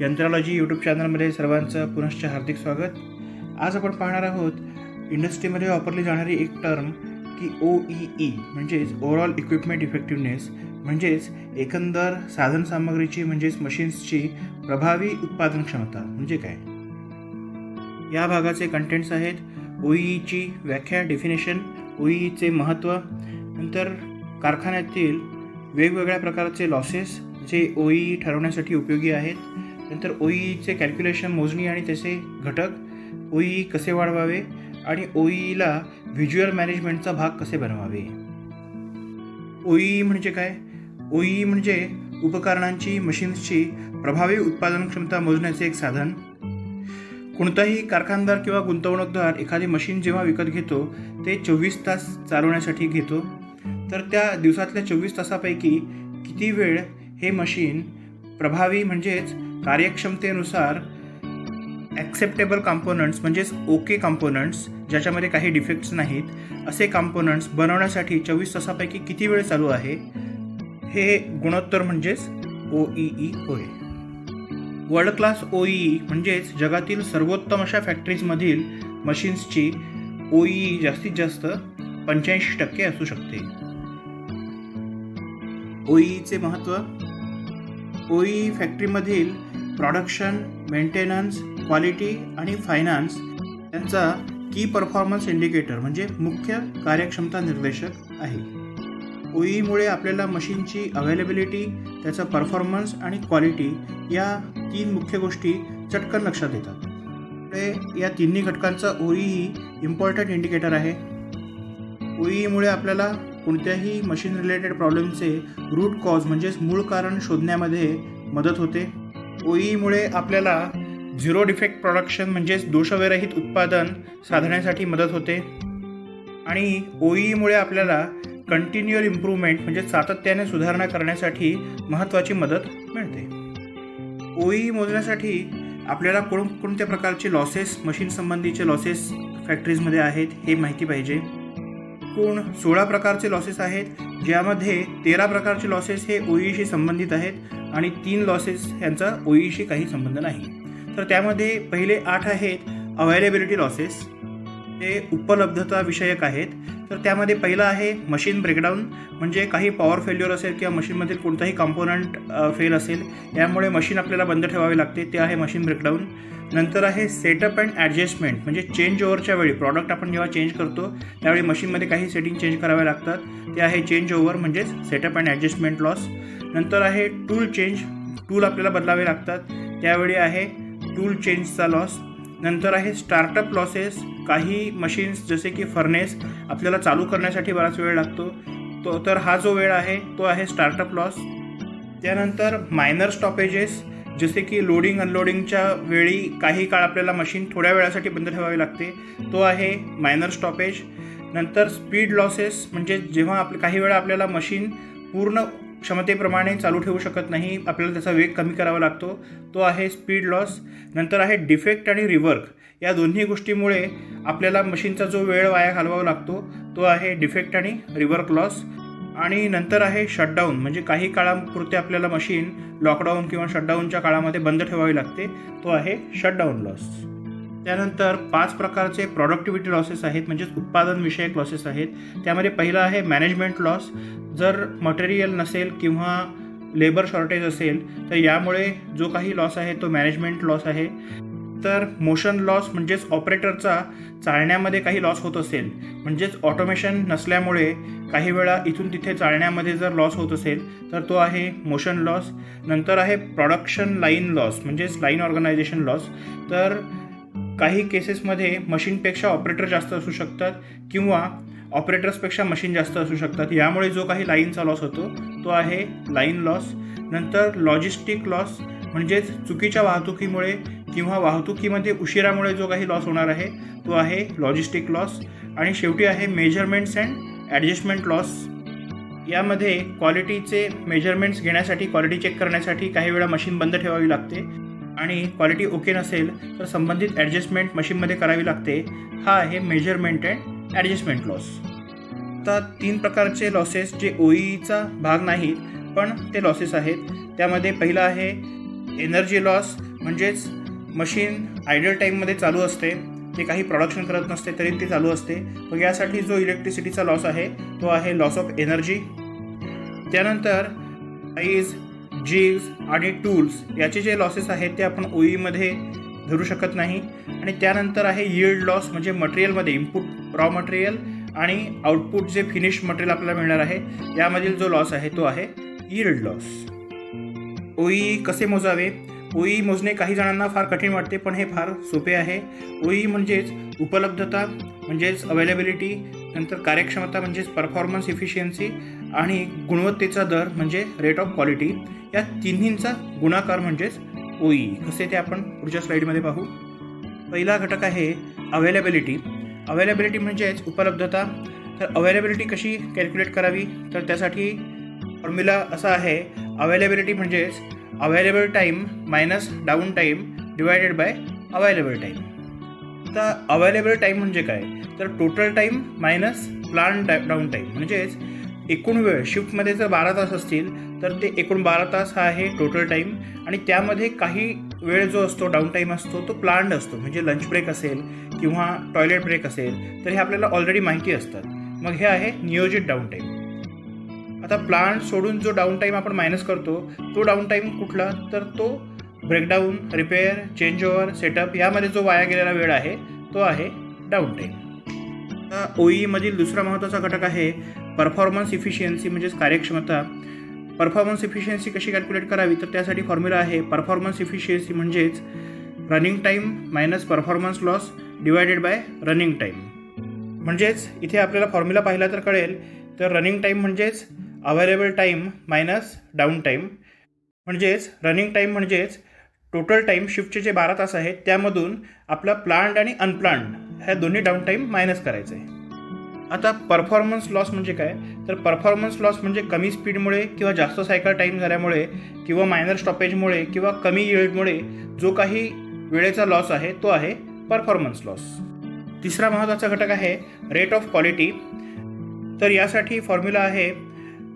यंत्रालॉजी YouTube चॅनलमध्ये सर्वांचं पुनश्च हार्दिक स्वागत. आज आपण पाहणार आहोत इंडस्ट्रीमध्ये वापरली जाणारी एक टर्म की ओ ई ई म्हणजेच ओव्हरऑल इक्विपमेंट इफेक्टिव्हनेस म्हणजेच एकंदर साधनसामग्रीची म्हणजेच मशीन्सची प्रभावी उत्पादन क्षमता म्हणजे काय? या भागाचे कंटेंट्स आहेत ओ ईची व्याख्या डेफिनेशन ओ ईचे महत्त्व नंतर कारखान्यातील वेगवेगळ्या प्रकारचे लॉसेस जे ओ ई ठरवण्यासाठी उपयोगी आहेत नंतर ओईचे कॅल्क्युलेशन मोजणी आणि त्याचे घटक ओई कसे वाढवावे आणि ओईला व्हिज्युअल मॅनेजमेंटचा भाग कसे बनवावे? ओई म्हणजे काय? ओई म्हणजे उपकरणांची मशीन्सची प्रभावी उत्पादन क्षमता मोजण्याचे एक साधन. कोणताही कारखानदार किंवा गुंतवणूकदार एखादी मशीन जेव्हा विकत घेतो ते चोवीस तास चालवण्यासाठी घेतो. तर त्या दिवसातल्या चोवीस तासापैकी किती वेळ हे मशीन प्रभावी म्हणजेच कार्यक्षमतेनुसार ॲक्सेप्टेबल कॉम्पोनंट्स म्हणजेच ओके कॉम्पोनंट्स ज्याच्यामध्ये काही डिफेक्ट्स नाहीत असे कॉम्पोनंट्स बनवण्यासाठी चोवीस तासापैकी किती वेळ चालू आहे? हे गुणोत्तर म्हणजेच ओ ई ई होय. वर्ल्ड क्लास ओ ई म्हणजेच जगातील सर्वोत्तम अशा फॅक्टरीजमधील मशीन्सची ओई जास्तीत जास्त पंच्याऐंशी टक्के असू शकते. ओईचे महत्त्व ओई फॅक्टरीमधील प्रॉडक्शन मेंटेनन्स क्वालिटी आणि फायनान्स यांचा की परफॉर्मन्स इंडिकेटर म्हणजे मुख्य कार्यक्षमता निर्देशक आहे. ओईमुळे आपल्याला मशीनची अवेलेबिलिटी त्याचा परफॉर्मन्स आणि क्वालिटी या तीन मुख्य गोष्टी चटकन लक्षात येतात. त्यामुळे या तिन्ही घटकांचा ओई ही इम्पॉर्टंट इंडिकेटर आहे. ओईमुळे आपल्याला कोणत्याही मशीन रिलेटेड प्रॉब्लेमचे रूट कॉज म्हणजेच मूळ कारण शोधण्यामध्ये मदत होते. ओईमुळे आपल्याला झिरो डिफेक्ट प्रोडक्शन म्हणजेच दोषविरहित उत्पादन साधण्यासाठी मदत होते. आणि ओईमुळे आपल्याला कंटिन्युअल इम्प्रूव्हमेंट म्हणजे सातत्याने सुधारणा करण्यासाठी महत्त्वाची मदत मिळते. ओई मोजण्यासाठी आपल्याला कोणकोणत्या प्रकारचे लॉसेस मशीन संबंधीचे लॉसेस फॅक्टरीजमध्ये आहेत हे माहिती पाहिजे. एकूण सोळा प्रकारचे लॉसेस आहेत ज्यामध्ये तेरा प्रकारचे लॉसेस हे ओईशी संबंधित आहेत. आणि तीन लॉसेस यांचा ओईशी काही संबंध नाही. तर त्यामध्ये पहिले आठ आहेत अवेलेबिलिटी लॉसेस ते उपलब्धता विषयक आहेत. तर त्यामध्ये पहिलं आहे मशीन ब्रेकडाऊन म्हणजे काही पॉवर फेल्युअर असेल किंवा मशीनमधील कोणताही कॉम्पोनंट फेल असेल यामुळे मशीन आपल्याला बंद ठेवावे लागते ते आहे मशीन ब्रेकडाऊन नंतर आहे सेटअप अँड ॲडजस्टमेंट म्हणजे चेंज ओव्हरच्या वेळी प्रॉडक्ट आपण जेव्हा चेंज करतो त्यावेळी मशीनमध्ये काही सेटिंग चेंज कराव्या लागतात. ते आहे चेंज ओव्हर म्हणजेच सेटअप अँड ॲडजस्टमेंट लॉस नंतर आहे टूल चेंज टूल आपल्याला बदलावे लागतात. त्यावेळी आहे टूल चेंजचा लॉस नंतर आहे स्टार्टअप लॉसेस काही मशीन्स जसे की फर्नेस आपल्याला चालू करण्यासाठी बराच वेळ लागतो. तो तर हा जो वेळ आहे तो आहे स्टार्टअप लॉस त्यानंतर मायनर स्टॉपेजेस जसे की लोडिंग अनलोडिंगच्या वेळी काही काळ आपल्याला मशीन थोड्या वेळासाठी बंद ठेवावी लागते. तो आहे मायनर स्टॉपेज नंतर स्पीड लॉसेस म्हणजे जेव्हा आप काही वेळा आपल्याला मशीन पूर्ण क्षमतेप्रमाणे चालू ठेवू शकत नाही. आपल्याला त्याचा वेग कमी करावा लागतो. तो आहे स्पीड लॉस नंतर आहे डिफेक्ट आणि रिवर्क या दोन्ही गोष्टीमुळे आपल्याला मशीनचा जो वेळ वाया घालवावा लागतो तो आहे डिफेक्ट आणि रिवर्क लॉस आणि नंतर आहे शटडाऊन म्हणजे काही काळापुरते आपल्याला मशीन लॉकडाऊन किंवा शटडाऊनच्या काळामध्ये बंद ठेवावी लागते. तो आहे शटडाऊन लॉस त्यानंतर पाच प्रकारचे प्रॉडक्टिव्हिटी लॉसेस आहेत म्हणजेच उत्पादनविषयक लॉसेस आहेत. त्यामध्ये पहिलं आहे मॅनेजमेंट लॉस जर मटेरियल नसेल किंवा लेबर शॉर्टेज असेल तर यामुळे जो काही लॉस आहे तो मॅनेजमेंट लॉस आहे. तर मोशन लॉस म्हणजेच ऑपरेटरचा चालण्यामध्ये काही लॉस होत असेल म्हणजेच ऑटोमेशन नसल्यामुळे काही वेळा इथून तिथे चालण्यामध्ये जर लॉस होत असेल तर तो आहे मोशन लॉस नंतर आहे प्रॉडक्शन लाईन लॉस म्हणजेच लाईन ऑर्गनायझेशन लॉस तर काही केसेसमध्ये मशीनपेक्षा ऑपरेटर जास्त असू शकतात किंवा ऑपरेटर्सपेक्षा मशीन जास्त असू शकतात. यामुळे जो काही लाईनचा लॉस होतो तो आहे लाईन लॉस नंतर लॉजिस्टिक लॉस म्हणजेच चुकीच्या वाहतुकीमुळे किंवा वाहतुकीमध्ये उशिरामुळे जो काही लॉस होणार आहे तो आहे लॉजिस्टिक लॉस आणि शेवटी आहे मेजरमेंट्स अँड ॲडजस्टमेंट लॉस यामध्ये क्वालिटीचे मेजरमेंट्स घेण्यासाठी क्वालिटी चेक करण्यासाठी काही वेळा मशीन बंद ठेवावी लागते. आणि क्वालिटी ओके नसेल तर संबंधित ॲडजस्टमेंट मशीनमध्ये करावी लागते. हा आहे मेजरमेंट अँड ॲडजस्टमेंट लॉस आता तीन प्रकारचे लॉसेस जे ओईचा भाग नाहीत पण ते लॉसेस आहेत. त्यामध्ये पहिलं आहे एनर्जी लॉस म्हणजेच मशीन आयडल टाईममध्ये चालू असते. ते काही प्रोडक्शन करत नसते तरी ती चालू असते. मग यासाठी जो इलेक्ट्रिसिटीचा लॉस आहे तो आहे लॉस ऑफ एनर्जी त्यानंतर साईज जीव्स आणि टूल्स याचे जे लॉसेस आहेत ते आपण ओईमध्ये धरू शकत नाही. आणि त्यानंतर आहे यील्ड लॉस म्हणजे मटेरियलमध्ये इनपुट रॉ मटेरियल आणि आउटपुट जे फिनिश मटेरियल आपल्याला मिळणार आहे यामधील जो लॉस आहे तो आहे यील्ड लॉस ओई कसे मोजावे? ओई मोजणे काही जणांना फार कठीण वाटते पण हे फार सोपे आहे. ओई म्हणजेच उपलब्धता म्हणजेच अवेलेबिलिटी नंतर कार्यक्षमता म्हणजेच परफॉर्मन्स इफिशियन्सी आणि गुणवत्तेचा दर म्हणजे रेट ऑफ क्वालिटी या तिन्हींचा गुणाकार म्हणजेच ओई कसे ते आपण पुढच्या स्लाईडमध्ये पाहू. पहिला घटक आहे अवेलेबिलिटी अवेलेबिलिटी म्हणजेच उपलब्धता. तर अवेलेबिलिटी कशी कॅल्क्युलेट करावी? तर त्यासाठी फॉर्म्युला असा आहे अवेलेबिलिटी म्हणजेच available time minus down time divided by available time आता अवेलेबल टाईम म्हणजे काय? तर total time minus plan down time म्हणजेच एकूण वेळ शिफ्टमध्ये जर बारा तास असतील तर ते एकूण बारा तास हा आहे टोटल टाईम आणि त्यामध्ये काही वेळ जो असतो डाऊन टाईम असतो तो प्लान्ड असतो. म्हणजे लंच ब्रेक असेल किंवा टॉयलेट ब्रेक असेल तर हे आपल्याला ऑलरेडी माहिती असतात. मग हे आहे नियोजित डाऊन टाईम आता प्लांट सोडून जो डाऊन टाईम आपण मायनस करतो तो डाऊन टाईम कुठला? तर तो breakdown repair change over setup यामध्ये जो वाया गेलेला वेळ आहे तो आहे डाऊन टाईम ओईमधील दुसरा महत्त्वाचा घटक आहे परफॉर्मन्स इफिशियन्सी म्हणजेच कार्यक्षमता. परफॉर्मन्स इफिशियन्सी कशी कॅल्क्युलेट करावी? तर त्यासाठी फॉर्म्युला आहे परफॉर्मन्स इफिशियन्सी म्हणजेच running time minus performance loss divided by running time म्हणजेच इथे आपल्याला फॉर्म्युला पाहिला तर कळेल. तर रनिंग टाईम म्हणजेच available time minus down time म्हणजेच रनिंग टाईम म्हणजेच टोटल टाईम शिफ्टचे जे बारा तास आहेत त्यामधून आपला प्लांड आणि अनप्लांड ह्या दोन्ही डाऊन टाईम मायनस करायचं आहे. आता परफॉर्मन्स लॉस म्हणजे काय? तर परफॉर्मन्स लॉस म्हणजे कमी स्पीडमुळे किंवा जास्त सायकल टाईम झाल्यामुळे किंवा मायनर स्टॉपेजमुळे किंवा कमी येळमुळे जो काही वेळेचा लॉस आहे तो आहे परफॉर्मन्स लॉस तिसरा महत्त्वाचा घटक आहे रेट ऑफ क्वालिटी तर यासाठी फॉर्म्युला आहे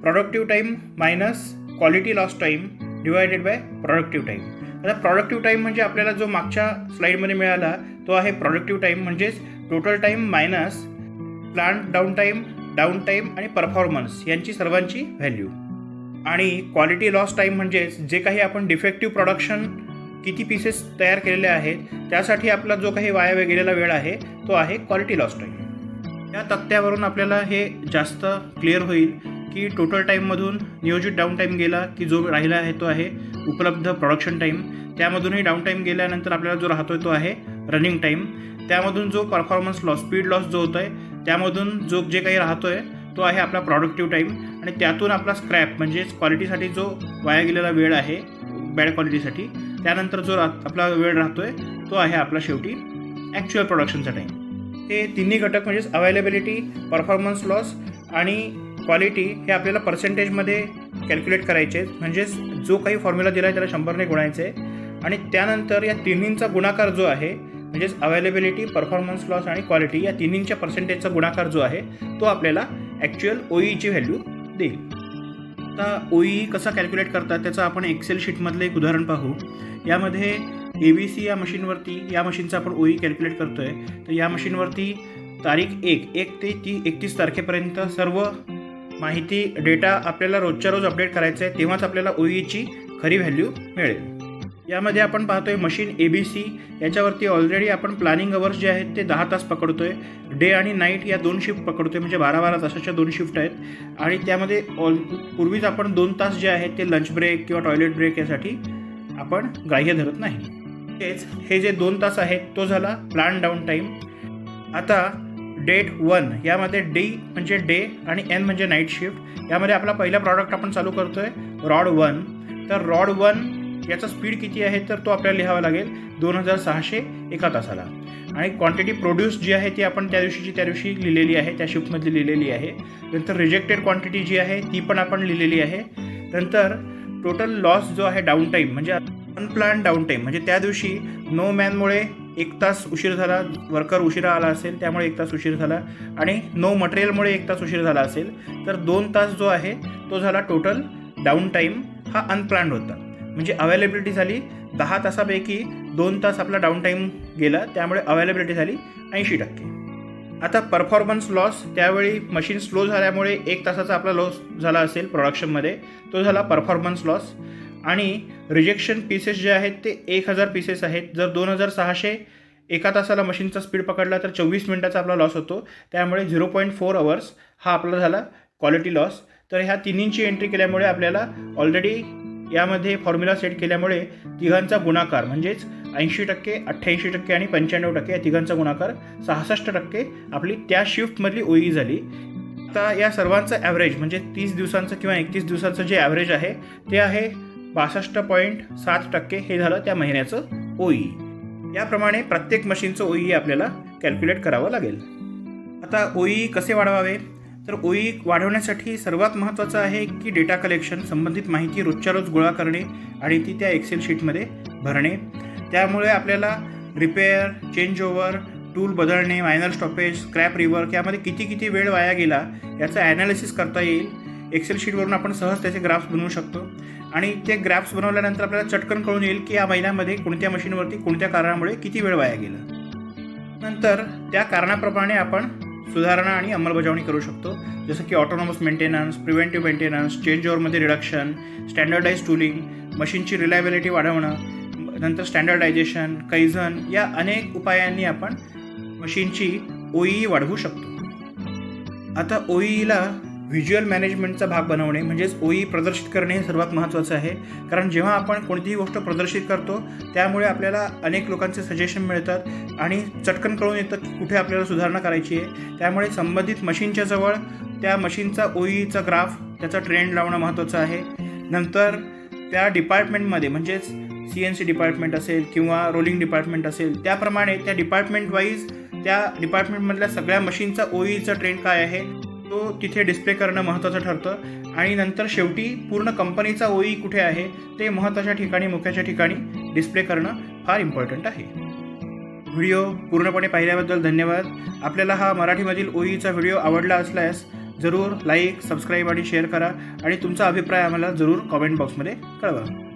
productive time minus quality loss time divided by productive time आता प्रॉडक्टिव्ह टाईम म्हणजे आपल्याला जो मागच्या स्लाईडमध्ये मिळाला तो आहे प्रॉडक्टिव्ह टाईम म्हणजेच total time minus plant down time down time आणि परफॉर्मन्स यांची सर्वांची व्हॅल्यू आणि क्वालिटी लॉस टाईम म्हणजेच जे काही आपण डिफेक्टिव्ह प्रोडक्शन किती पीसेस तयार केलेले आहेत त्यासाठी आपला जो काही वाया गेलेला वेळ आहे तो आहे क्वालिटी लॉस टाईम या तक्त्यावरून आपल्याला हे जास्त क्लिअर होईल की टोटल टाईममधून नियोजित डाऊन टाईम गेला की जो राहिला आहे तो आहे उपलब्ध प्रोडक्शन टाईम त्यामधूनही डाऊन टाईम गेल्यानंतर आपल्याला जो राहतोय तो आहे रनिंग टाईम त्यामधून जो परफॉर्मन्स लॉस स्पीड लॉस जो होतो आहे त्यामधून जो जे काही राहतोय तो आहे आपला प्रॉडक्टिव्ह टाईम आणि त्यातून आपला स्क्रॅप म्हणजेच क्वालिटीसाठी जो वाया गेलेला वेळ आहे बॅड क्वालिटीसाठी त्यानंतर जो रा आपला वेळ राहतोय तो आहे आपला शेवटी ॲक्च्युअल प्रोडक्शनचा टाईम हे तिन्ही घटक म्हणजेच अवेलेबिलिटी परफॉर्मन्स लॉस आणि क्वालिटी हे आपल्याला पर्सेंटेजमध्ये कॅल्क्युलेट करायचे. म्हणजेच जो काही फॉर्म्युला दिला आहे त्याला शंभरने गुणायचे. आणि त्यानंतर या तिन्हींचा गुणाकार जो आहे म्हणजेच अवेलेबिलिटी परफॉर्मन्स लॉस आणि क्वालिटी या तिन्हींच्या पर्सेंटेजचा गुणाकार जो आहे तो आपल्याला ॲक्च्युअल ओईची व्हॅल्यू देईल. आता ओई कसा कॅल्क्युलेट करतात त्याचं आपण एक्सेल शीटमधलं एक उदाहरण पाहू. यामध्ये ए बी सी या मशीनवरती या मशीनचा आपण ओई कॅल्क्युलेट करतो आहे तर या मशीनवरती तारीख एक एक ते ती एकतीस तारखेपर्यंत सर्व माहिती डेटा आपल्याला रोजच्या रोज अपडेट करायचा आहे तेव्हाच आपल्याला ओईची खरी व्हॅल्यू मिळेल. यामध्ये आपण पाहतोय मशीन ए बी सी याच्यावरती ऑलरेडी आपण प्लॅनिंग अवर्स जे आहेत ते दहा तास पकडतोय. डे आणि नाईट या दोन शिफ्ट पकडतोय म्हणजे बारा बारा तासाच्या दोन शिफ्ट आहेत. आणि त्यामध्ये ऑल पूर्वीच आपण दोन तास जे आहेत ते लंच ब्रेक किंवा टॉयलेट ब्रेक यासाठी आपण ग्राह्य धरत नाही. तेच हे जे दोन तास आहेत तो झाला प्लान डाऊन टाईम आता डेट वन यामध्ये डी म्हणजे डे आणि एन म्हणजे नाईट शिफ्ट यामध्ये आपला पहिला प्रॉडक्ट आपण चालू करतोय रॉड वन तर रॉड वन याचा स्पीड किती आहे तर तो आपल्याला लिहावा लागेल दोन हजार सहाशे एका तासाला. आणि क्वांटिटी प्रोड्यूस जी आहे ती आपण त्या दिवशीची त्या दिवशी लिहिलेली आहे त्या शिफ्टमधली लिहिलेली आहे. नंतर रिजेक्टेड क्वांटिटी जी आहे ती पण आपण लिहिलेली आहे. नंतर टोटल लॉस जो आहे डाऊन टाईम म्हणजे अनप्लॅन डाऊन टाईम म्हणजे त्या दिवशी नो मॅनमुळे एक तास उशीर झाला वर्कर उशिरा आला असेल त्यामुळे एक तास उशीर झाला. आणि नो मटेरियलमुळे एक तास उशीर झाला असेल तर दोन तास जो आहे तो झाला टोटल डाऊन टाईम हा अनप्लॅन्ड होता. म्हणजे अवेलेबिलिटी झाली दहा तासापैकी दोन तास आपला डाऊन टाईम गेला त्यामुळे अवेलेबिलिटी झाली ऐंशी टक्के. आता परफॉर्मन्स लॉस त्यावेळी मशीन स्लो झाल्यामुळे एक तासाचा आपला लॉस झाला असेल प्रोडक्शनमध्ये तो झाला परफॉर्मन्स लॉस आणि रिजेक्शन पीसेस जे आहेत ते एक हजार पीसेस आहेत. जर दोन हजार सहाशे एका तासाला मशीनचा स्पीड पकडला तर चोवीस मिनटाचा आपला लॉस होतो. त्यामुळे झिरो पॉईंट फोर अवर्स हा आपला झाला क्वालिटी लॉस तर ह्या तिन्हींची एंट्री केल्यामुळे आपल्याला ऑलरेडी यामध्ये फॉर्म्युला सेट केल्यामुळे तिघांचा गुणाकार म्हणजेच ऐंशी टक्के अठ्ठ्याऐंशी टक्के आणि पंच्याण्णव टक्के या तिघांचा गुणाकार सहासष्ट टक्के आपली त्या शिफ्टमधली ओई झाली. आता या सर्वांचं ॲव्हरेज म्हणजे तीस दिवसांचं किंवा एकतीस दिवसाचं जे ॲव्हरेज आहे ते आहे बासष्ट पॉईंट सात टक्के हे झालं त्या महिन्याचं ओई. याप्रमाणे प्रत्येक मशीनचं ओई आपल्याला कॅल्क्युलेट करावं लागेल. आता ओई कसे वाढवावे? तर ओई वाढवण्यासाठी सर्वात महत्त्वाचं आहे की डेटा कलेक्शन संबंधित माहिती रोजच्या रोज गोळा करणे आणि ती त्या एक्सेल शीटमध्ये भरणे. त्यामुळे आपल्याला रिपेअर चेंज ओव्हर टूल बदलणे मायनर स्टॉपेज स्क्रॅप रिवर्क यामध्ये किती किती वेळ वाया गेला याचं ॲनालिसिस करता येईल. एक्सेल शीटवरून आपण सहज त्याचे ग्राफ्स बनवू शकतो. आणि ते ग्राफ्स बनवल्यानंतर आपल्याला चटकन कळून येईल की या महिन्यामध्ये कोणत्या मशीनवरती कोणत्या कारणामुळे किती वेळ वाया गेला. नंतर त्या कारणाप्रमाणे आपण सुधारणा आणि अंमलबजावणी करू शकतो. जसं की autonomous maintenance preventive maintenance change ओव्हरमध्ये रिडक्शन स्टँडर्डाईज टूलिंग मशीनची रिलायबिलिटी वाढवणं नंतर स्टँडर्डायझेशन कैझन या अनेक उपायांनी आपण मशीनची ओई वाढवू शकतो. आता ओईला व्हिज्युअल मॅनेजमेंटचा भाग बनवणे म्हणजेच ओई प्रदर्शित करणे हे सर्वात महत्त्वाचं आहे. कारण जेव्हा आपण कोणतीही गोष्ट प्रदर्शित करतो त्यामुळे आपल्याला अनेक लोकांचे सजेशन मिळतात आणि चटकन कळून येतं की कुठे आपल्याला सुधारणा करायची आहे. त्यामुळे संबंधित मशीनच्या जवळ त्या मशीनचा ओईचा ग्राफ त्याचा ट्रेंड लावणं महत्त्वाचं आहे. नंतर त्या डिपार्टमेंटमध्ये म्हणजेच सी एन सी डिपार्टमेंट असेल किंवा रोलिंग डिपार्टमेंट असेल त्याप्रमाणे त्या डिपार्टमेंट वाईज त्या डिपार्टमेंटमधल्या सगळ्या मशीनचा ओईचा ट्रेंड काय आहे? तो तिथे डिस्प्ले करणं महत्त्वाचं ठरतं. आणि नंतर शेवटी पूर्ण कंपनीचा ओई कुठे आहे ते महत्त्वाच्या ठिकाणी मुख्याच्या ठिकाणी डिस्प्ले करणं फार इम्पॉर्टंट आहे. व्हिडिओ पूर्णपणे पाहिल्याबद्दल धन्यवाद. आपल्याला हा मराठीमधील ओईचा व्हिडिओ आवडला असल्यास जरूर लाईक सबस्क्राईब आणि शेअर करा. आणि तुमचा अभिप्राय आम्हाला जरूर कॉमेंट बॉक्समध्ये कळवा.